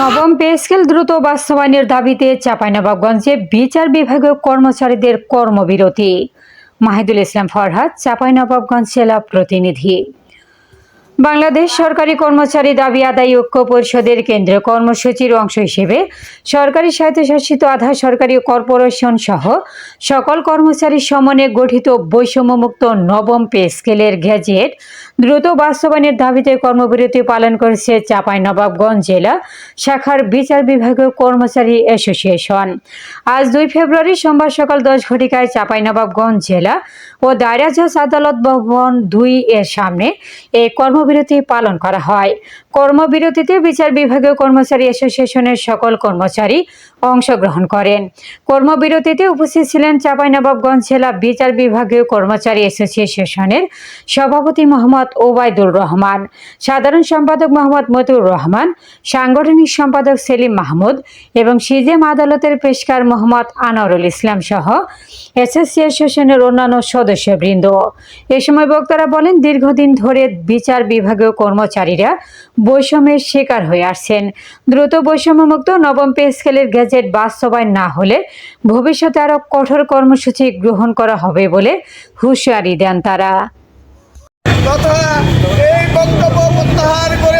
নবম pay scale দ্রুত বাস্তবায়নের দাবিতে চাঁপাইনবাবগঞ্জে বিচার বিভাগীয় কর্মচারীদের কর্মবিরতি। মাহিদুল ইসলাম ফরহাদ, চাঁপাইনবাবগঞ্জ জেলা প্রতিনিধি। বাংলাদেশ সরকারি কর্মচারী দাবি আদায় ঐক্য পরিষদের কেন্দ্রীয় কর্মসূচির অংশ হিসেবে সরকারি স্বায়ত্তশাসিত আধা সরকারি কর্পোরেশন সহ সকল কর্মচারীর সমন্বয়ে গঠিত বৈষম্যমুক্ত নবম পে স্কেলের গ্যাজেট দ্রুত বাস্তবায়নের দাবিতে কর্মবিরতি পালন করেছে চাঁপাইনবাবগঞ্জ জেলা শাখার বিচার বিভাগীয় কর্মচারী অ্যাসোসিয়েশন। আজ দুই ফেব্রুয়ারি সোমবার সকাল দশ ঘটিকায় চাঁপাইনবাবগঞ্জ জেলা ও দায়রা আদালত ভবন দুই এর সামনে এই কর্মবিরতি পালন করা হয়। কর্মবিরতিতে বিচার বিভাগীয় কর্মচারী অ্যাসোসিয়েশনের সকল কর্মচারী অংশগ্রহণ করেন। কর্মবিরতিতে উপস্থিত ছিলেন চাঁপাইনবাবগঞ্জ জেলা বিচার বিভাগীয় কর্মচারী অ্যাসোসিয়েশনের সভাপতি মোহাম্মদ ওবায়দুর রহমান, সাধারণ সম্পাদক মোহাম্মদ মতিউর রহমান, সাংগঠনিক সম্পাদক সেলিম মাহমুদ এবং সিজেম আদালতের পেশকার মোহাম্মদ আনোয়ারুল ইসলাম সহ অ্যাসোসিয়েশনের অন্যান্য সদস্যবৃন্দ। এ সময় বক্তারা বলেন, দীর্ঘদিন ধরে বিচার বিভাগীয় কর্মচারীরা বৈষম্যের শিকার হয়ে আসছেন। দ্রুত বৈষম্যমুক্ত নবম পে স্কেলের গ্যাজেট বাস্তবায়ন না হলে ভবিষ্যতে আরও কঠোর কর্মসূচি গ্রহণ করা হবে বলে হুঁশিয়ারি দেন তারা। এই বক্তব্য প্রত্যাহার করে